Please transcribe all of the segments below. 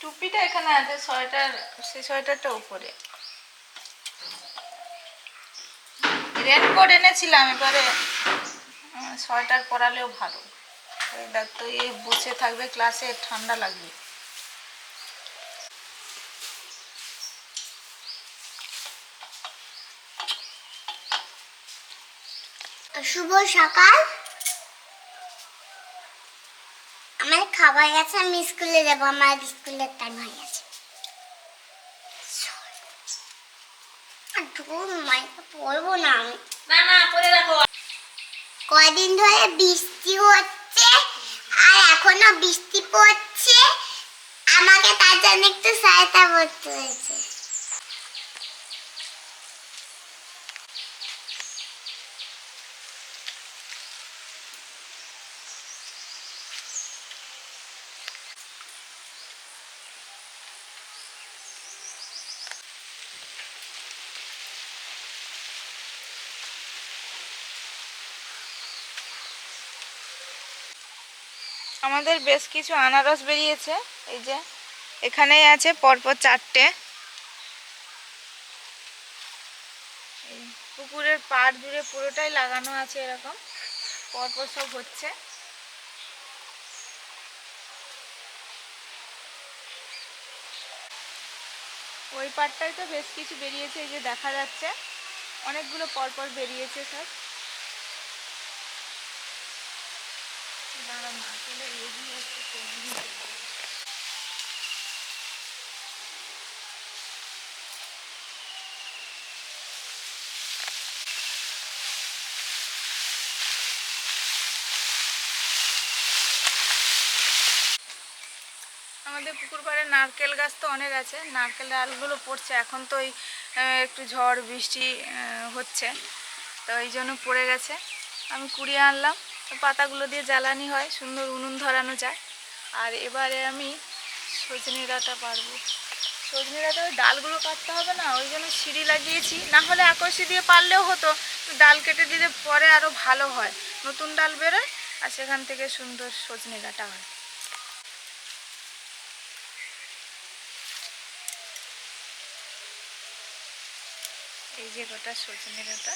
টুপিটা এখানে আছে সোয়েটার সেই সোয়েটারটা উপরে। রেনকোট এনেছিলাম এবারে। সোয়েটার পরালেও ভালো। দেখ তো এই বসে থাকবে ক্লাসে ঠান্ডা লাগবে। শুভ সকাল আমার খাবার গেছে আমি স্কুলে যাব আমার স্কুলের টাইম হয়ে গেছে। পড়ব না আমি। না না পরে রাখো। কয়দিন ধরে বৃষ্টি হচ্ছে আর এখনও বৃষ্টি পড়ছে। আমাকে তার জন্য একটু সহায়তা করতে হয়েছে। আমাদের বেশ কিছু আনারস বেরিয়েছে, এই যে এখানেই আছে পরপর চারটে। পুকুরের পাড় জুড়ে পুরোটাই লাগানো আছে এরকম, পরপর সব হচ্ছে। ওই পাড়টাই তো বেশ কিছু বেরিয়েছে, এই যে দেখা যাচ্ছে। অনেকগুলো পরপর বেরিয়েছে সব। আমাদের পুকুর পাড়ে নারকেল গাছ তো অনেক আছে, নারকেল ডালগুলো পড়ছে, এখন তো ওই একটু ঝড়, বৃষ্টি হচ্ছে, তো এই জন্য পড়ে গেছে। আমি কুড়িয়ে আনলাম। পাতাগুলো দিয়ে জ্বালানি হয়, সুন্দর উনুন ধরানো যায়। আর এবারে আমি সজনে ডাঁটা পারব সজনে ডাঁটা ওই ডালগুলো কাটতে হবে না, ওই জন্য সিঁড়ি লাগিয়েছি। না হলে আকর্ষি দিয়ে পারলেও হতো ডাল কেটে দিলে পরে আরও ভালো হয়। নতুন ডাল বেরোয় আর সেখান থেকে সুন্দর সজনে ডাঁটা হয়। এই যে গোটা সজনে ডাঁটা।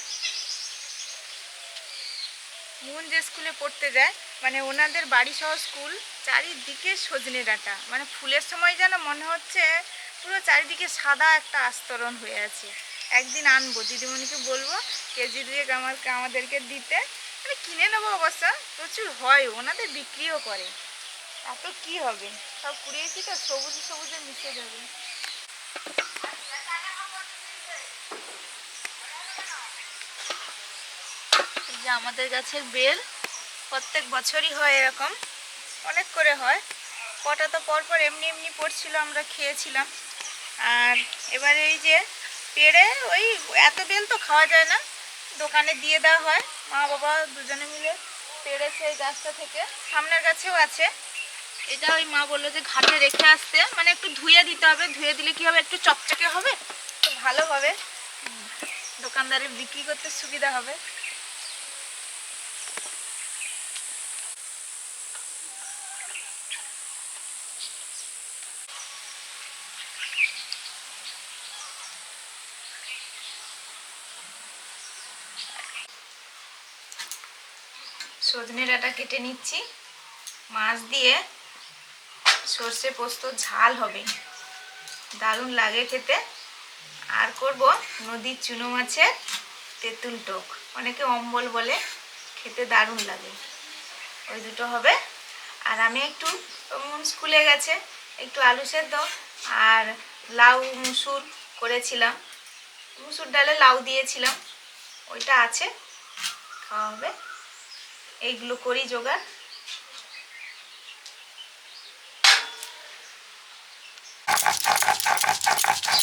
মুন যে স্কুলে পড়তে যায় মানে ওনাদের বাড়ি সহ স্কুল চারিদিকে সজনে ডাঁটা। মানে ফুলের সময় যেন মনে হচ্ছে পুরো চারিদিকে সাদা একটা আস্তরণ হয়ে আছে। একদিন আনব, দিদিমণিকে বলব, কেজি দিয়ে আমার আমাদেরকে দিতে। মানে কিনে নেব অবশ্য, প্রচুর হয়, ওনাদের বিক্রিও করে। এত কি হবে? সব কুড়িয়েছি তো, সবুজ সবুজে মিশে যাবে। আমাদের গাছের বেল প্রত্যেক বছরই হয় এরকম। অনেক করে হয়। কটা তো পরপর এমনি এমনি পড়ছিল, আমরা খেয়েছিলাম। আর এবারে এই যে পেড়ে ওই এত বেল তো খাওয়া যায় না, দোকানে দিয়ে দেওয়া হয়। মা বাবা দুজনে মিলে পেড়েছে এই গাছটা থেকে। সামনের গাছেও আছে। এটা ওই মা বলল যে ঘাটে রেখে আসতে। মানে একটু ধুয়ে দিতে হবে। ধুয়ে দিলে কি হবে? একটু চকচকে হবে? তো ভালো হবে। দোকানদারে বিক্রি করতে সুবিধা হবে। সজনে ডাঁটা কেটে নিচ্ছি। মাছ দিয়ে সর্ষে পোস্ত ঝাল হবে। দারুণ লাগে খেতে। আর করব নদীর চুনো মাছের তেঁতুল টোক। অনেকে অম্বল বলে, খেতে দারুণ লাগে। ওই দুটো হবে। আর আমি একটু স্কুলে গেছে, একটু আলু সেদ্ধ আর লাউ, মুসুর করেছিলাম। মুসুর ডালে লাউ দিয়েছিলাম। ওইটা আছে, খাওয়া হবে। এইগুলো করি জোগাড়।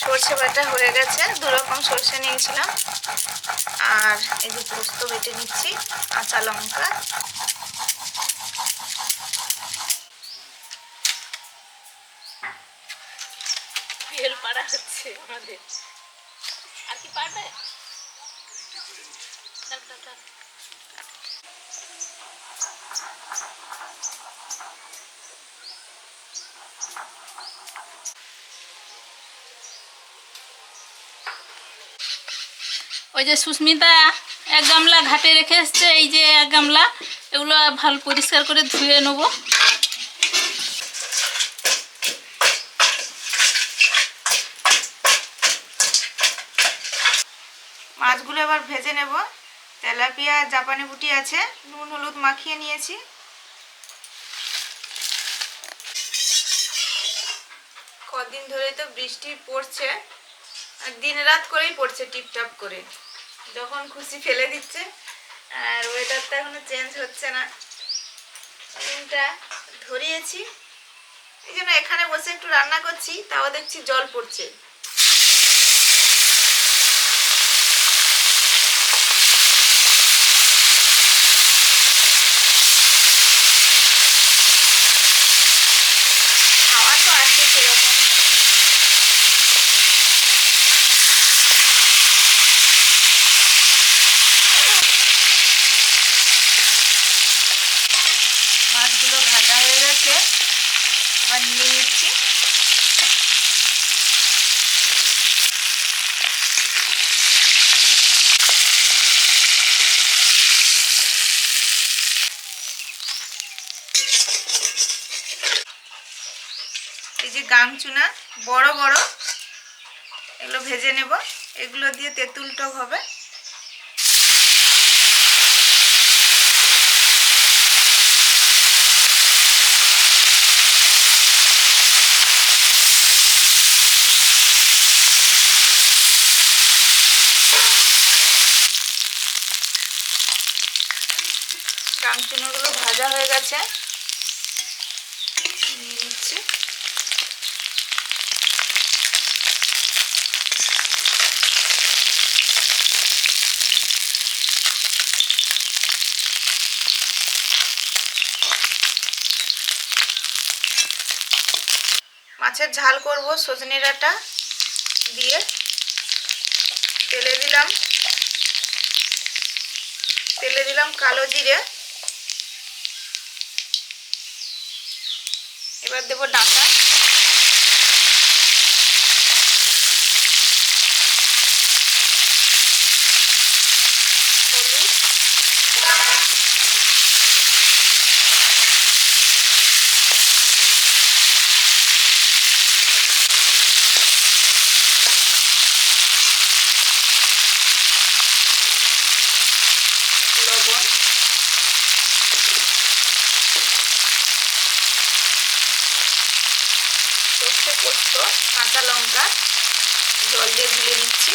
সর্ষে বাটা হয়ে গেছে, দু রকম সর্ষে নিয়েছিলাম। আর এই যে পোস্ত বেটে নিচ্ছি, কাঁচা লঙ্কা। আমাদের। আর কি পারবে। ওই যে সুস্মিতা, এক গামলা ঘাটে রেখে এসছে, এই যে এক গামলা, এগুলো ভালো পরিষ্কার করে ধুয়ে নেব। মাছগুলো এবার ভেজে নেব। তেলাপিয়া জাপানি বুটি আছে, নুন, হলুদ মাখিয়ে নিয়েছি। কদিন ধরে তো বৃষ্টি পড়ছে, আর দিন রাত করেই পড়ছে টিপটাপ করে। যখন খুশি ফেলে দিচ্ছে, আর ওয়েদারটা এখনও চেঞ্জ হচ্ছে না। ডিমটা ধরিয়েছি। এই জন্য এখানে বসে একটু রান্না করছি, তাও দেখছি জল পড়ছে হাওয়া তো আছে সেরকম মাছগুলো ভাজা হয়ে গেছে এবার নিয়ে নিচ্ছি। এই যে গাংচুনা বড় বড়, এগুলো ভেজে নেব। এগুলো দিয়ে তেঁতুল টক হবে। গাংচুনাগুলো ভাজা হয়ে গেছে। মাছের ঝাল করব সজনে ডাঁটা দিয়ে। তেলে দিলাম। তেলে দিলাম কালো জিরে। এবার দেবো ডাঁটা হলুদ লবণ সর্ষে পোস্ত কাঁচা লঙ্কা জল দিয়ে গুলিয়ে দিচ্ছি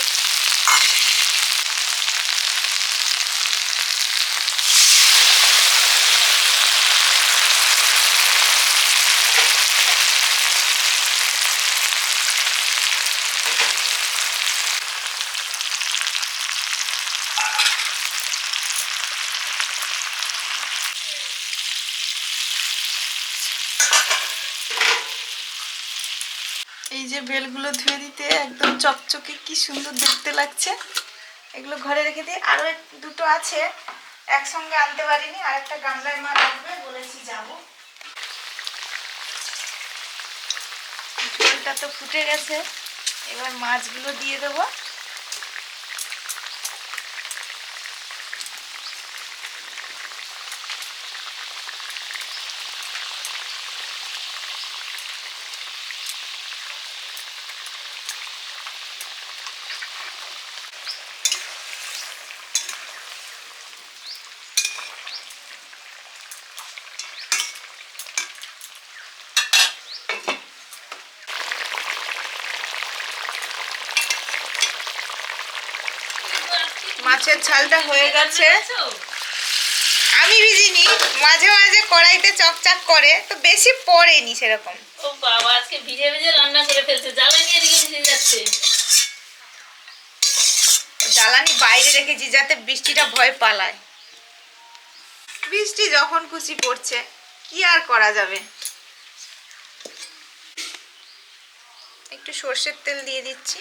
বেলগুলো ধুয়ে দিতে একদম চকচকে কি সুন্দর দেখতে লাগছে। এগুলো ঘরে রেখে দিই আরও দুটো আছে, একসঙ্গে আনতে পারিনি আর একটা গামলায় মা রাখবে, বলেছি যাব। তো ফুটে গেছে, এবার মাছগুলো দিয়ে দেবো। মাছের ঝালটা হয়ে গেছে। আমি ভিজিনি মাঝে মাঝে কড়াইতে চকচাক করে তো বেশি পড়েনি সেরকম। ও বাবা আজকে ভিজে ভিজে রান্না করে ফেলছে জ্বালানি এদিকে ভিজে যাচ্ছে। জ্বালানি বাইরে রেখেছি যাতে বৃষ্টিটা ভয় পালায়। বৃষ্টি যখন খুশি পড়ছে কি আর করা যাবে? একটু সর্ষের তেল দিয়ে দিচ্ছি।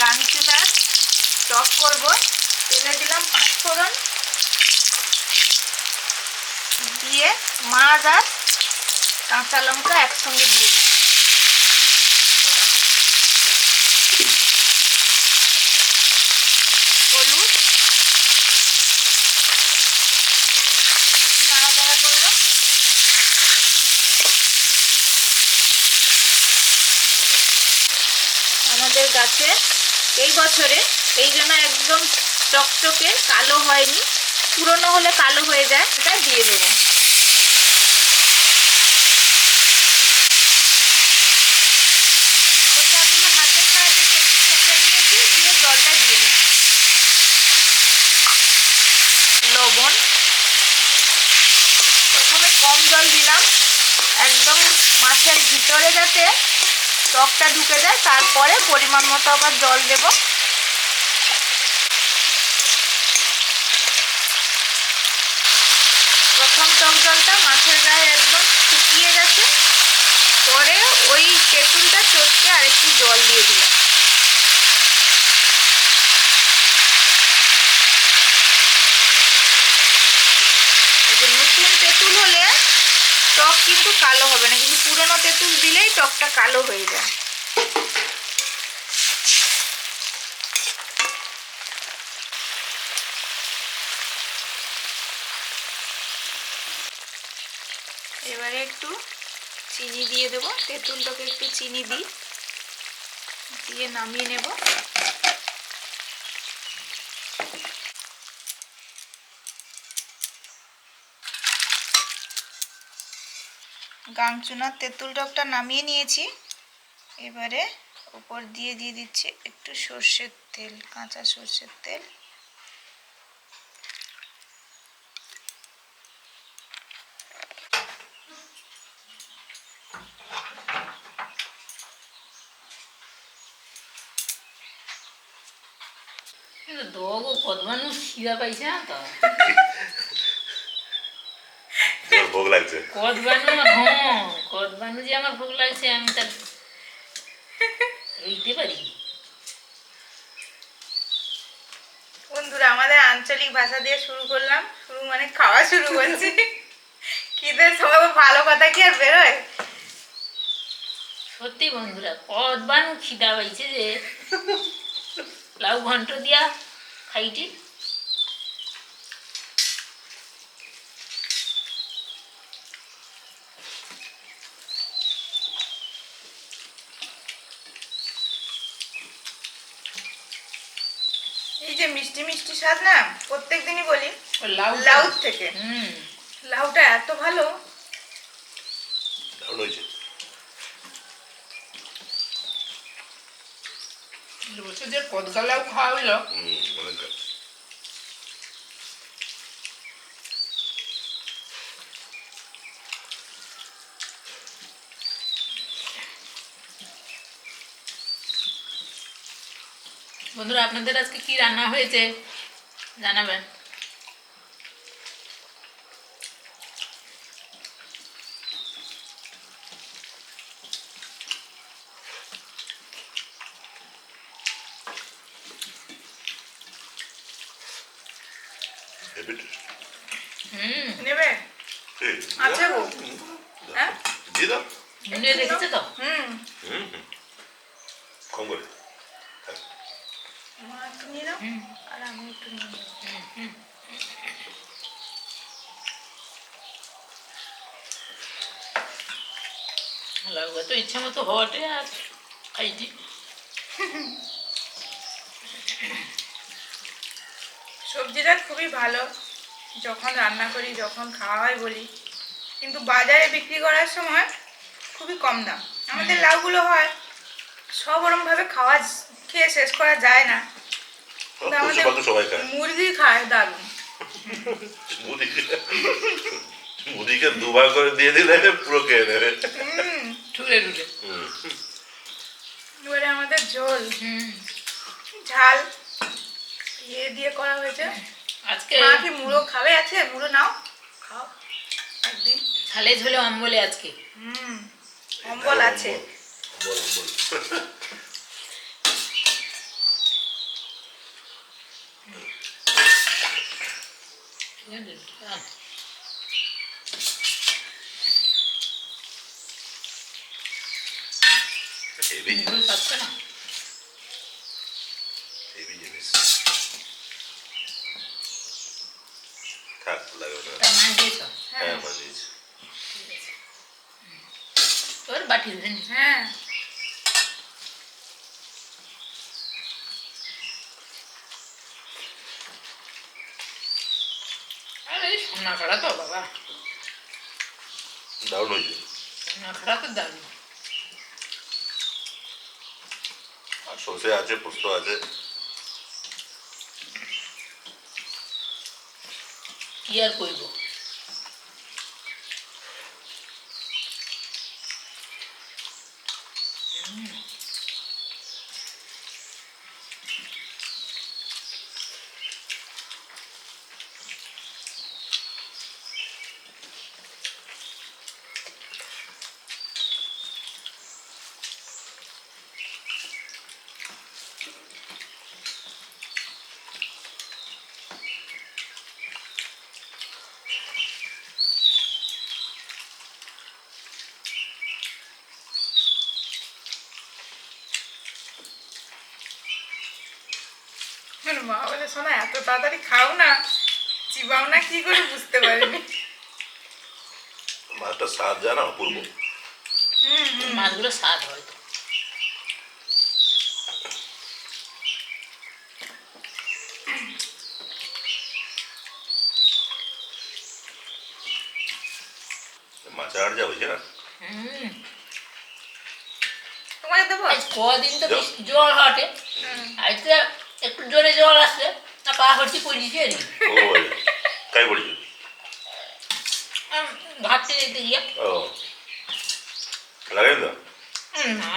গাংচুটার টক করব। তেলে দিলাম পাঁচ ফোড়ন দিয়ে মাছ আর কাঁচা লঙ্কা একসঙ্গে দিয়ে দেবো হলুদ একটু নাড়াচাড়া করব আমাদের গাছে এই বছরে এই জন্য একদম চকচকে কালো হয়নি পুরনো হলে কালো হয়ে যায় এটা দিয়ে দেবো। খোসাগুলো হাতের সাহায্যে একটু খোসা নিয়েছি দিয়ে জলটা দিয়ে দিচ্ছি। লবণ। প্রথমে কম জল দিলাম একদম মাছের ভিতরে যাতে টকটা ঢুকে যায়, তারপরে পরিমাণ মতো আবার জল দেব। প্রথম টক জলটা মাছের গায়ে একদম শুকিয়ে গেছে। পরে ওই তেঁতুলটা চটকে আরেকটু জল দিয়ে দিলাম এই যে নতুন তেঁতুল হলে টক কিন্তু কালো হবে না, কিন্তু পুরনো তেঁতুল দিলেই টকটা কালো হয়ে যায়। এবারে একটু চিনি দিয়ে দেবো, তেঁতুলটাকে একটু চিনি দিই, দিয়ে নামিয়ে নেব। গাংচুনার তেঁতুল টকটা নামিয়ে নিয়েছি। এবারে উপর দিয়ে দিয়ে দিচ্ছি একটু সর্ষের তেল, কাঁচা সর্ষের তেল। দগো কদমানু খিদা পাইছে না তো? তোর ভোগ লাগছে। কদবানু হ্যাঁ কদবানু যে আমার ভোগ লাগছে আমি তার রইতে পারি। বন্ধুরা আমাদের আঞ্চলিক ভাষা দিয়ে শুরু করলাম। শুরু মানে খাওয়া শুরু করছি। খিদের সময় ভালো কথা কি আর বেরোয়? সত্যি বন্ধুরা কদবানু খিদা পাইছে যে। লাউ ঘন্ট দিয়া খাইটি এই যে মিষ্টি মিষ্টি স্বাদ না? প্রত্যেক দিনই বলি লাউ লাউ থেকে। হুম। লাউটা এত ভালো। বছর যে কদকা লাউ খাওয়া হইল বন্ধুরা আপনাদের আজকে কি রান্না হয়েছে জানাবেন? নেবে? আছে গো। হ্যাঁ হুম। কম করে থাক। মা একটু নিয়ে নাও হুম আর আমি একটু নিয়ে নেব তো ইচ্ছা মতো হটে আর খাইটি সবজিটা খুবই ভালো। যখন রান্না করি যখন খাওয়া হয় বলি। কিন্তু বাজারে বিক্রি করার সময় খুবই কম দাম। আমাদের লাউগুলো হয় সব ওরমভাবে খাওয়া খেয়ে শেষ করা যায় না। কিন্তু আমাদের সবাই খায়। মুরগি খায় দারুণ। মুদিকে মুদিকে দুবার করে দিয়ে দিলে পুরো খেয়ে নেবে। ঠুলে ঠুলে এবারে আমাদের ঝোল। ঝাল ইয়ে দিয়ে করা হয়েছে। আজকে মা কি মুড়ো খাবে আছে? মুড়ো নাও। খাও। একদিন। ঝালে ঝোলে অম্বলে আজকে। হুম। অম্বল আছে। অম্বল, অম্বল। ഞാൻ ആ പത്തണം সোনা খাড়া তো বাবা। দারুণ হয়েছে। না খাড়া তো দারুণ। আর সর্ষে আছে পোস্ত আছে। কি আর করব? মা বলে শোনা এত তাড়াতাড়ি খাও না। চিবাও না কি করে বুঝতে পারিনি মাছটা স্বাদ জানা অপূর্ব। মাছগুলো স্বাদ হয় তো। মাছ আর যা না? হুম। দেবো? কদিন তো জল হাটে। আজকে একটু জোরে জল আসছে না পা হচ্ছে ও বলে কাই পড়েছে ঘাটতে যেতে গিয়ে। ও। উম, না।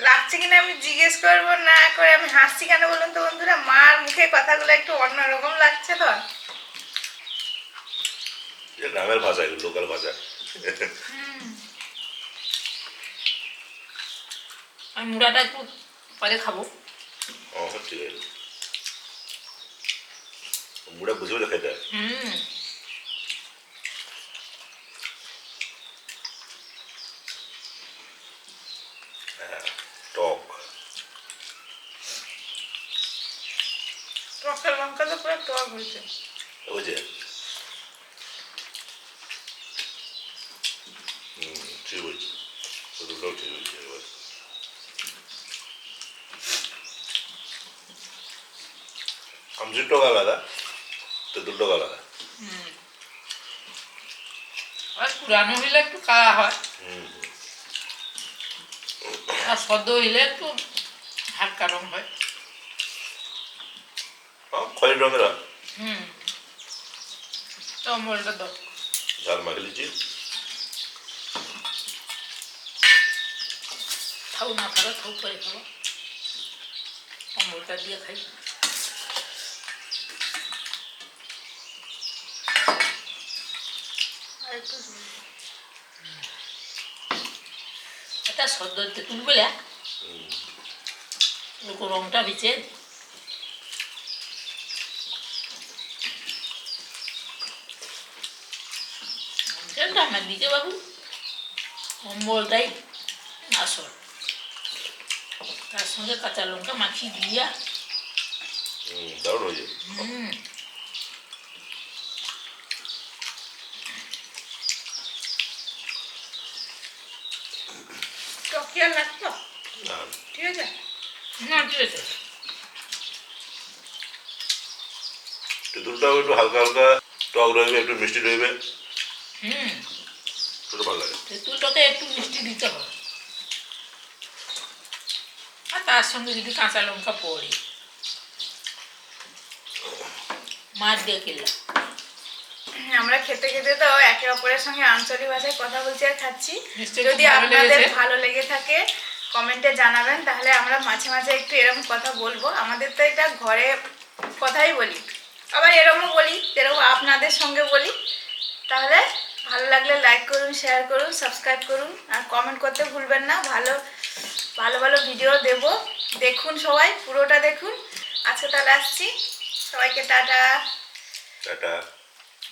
লাগছে কিনা আমি জিজ্ঞেস করব না করে আমি হাসছি কেন বলুন তো বন্ধুরা? মার মুখে কথাগুলো একটু অন্যরকম লাগছে তো। এটা গ্রামের ভাষা লোকাল ভাষা। আমি মুড়াটা একটু পরে খাব ও ঠিক আছে মুড়া বুঝে বুঝে খেতে হুম হ্যাঁ, টক টকের লঙ্কা তো পুরো টক হয়েছে বুঝে হুম ঠিক বলছি দুটোও ঠিক টক আলাদা তেঁতুল টক আলাদা। আর পুরানো হইলে একটু খাওয়া হয়। আর সদ্য হইলে একটু হালকা রং হয়। খয়ের রঙের হয় হুম। টমেটোটা দাও। ঝাল মাখে লিচি। খাও না খাবে খাও করে খাব। টমেটোটা দিয়ে খাই আর একটু এটা সদ্য তেঁতুল বলে লোক রংটা ভিজে আমার দিকে বাবু। অম্বলটাই আসল। তার সঙ্গে কাঁচা লঙ্কা মাখিয়ে দিয়া। হুম। না। ঠিক আছে? না ঠিক আছে। তেঁতুলটাও একটু হালকা হালকা। টক রইবে একটু মিষ্টি রইবে। হুম। ভালো লাগে। তেঁতুলটাকে একটু মিষ্টি দিতে হবে। আর তার সঙ্গে যদি কাঁচা লঙ্কা পড়ে। মাছ দিয়ে কিনলাম। আমরা খেতে খেতে তো একে অপরের সঙ্গে আঞ্চলিক ভাষায় কথা বলছি আর খাচ্ছি। যদি আপনাদের ভালো লেগে থাকে কমেন্টে জানাবেন তাহলে আমরা মাঝে মাঝে একটু এরকম কথা বলব। আমাদের তো এটা ঘরে কথাই বলি। আবার এরকমও বলি এরকম আপনাদের সঙ্গে বলি। তাহলে ভালো লাগলে লাইক করুন শেয়ার করুন সাবস্ক্রাইব করুন। আর কমেন্ট করতে ভুলবেন না। ভালো ভালো ভালো ভিডিও দেব। দেখুন সবাই পুরোটা দেখুন। আজকে তাহলে আসছি। সবাইকে টাটা। টাটা।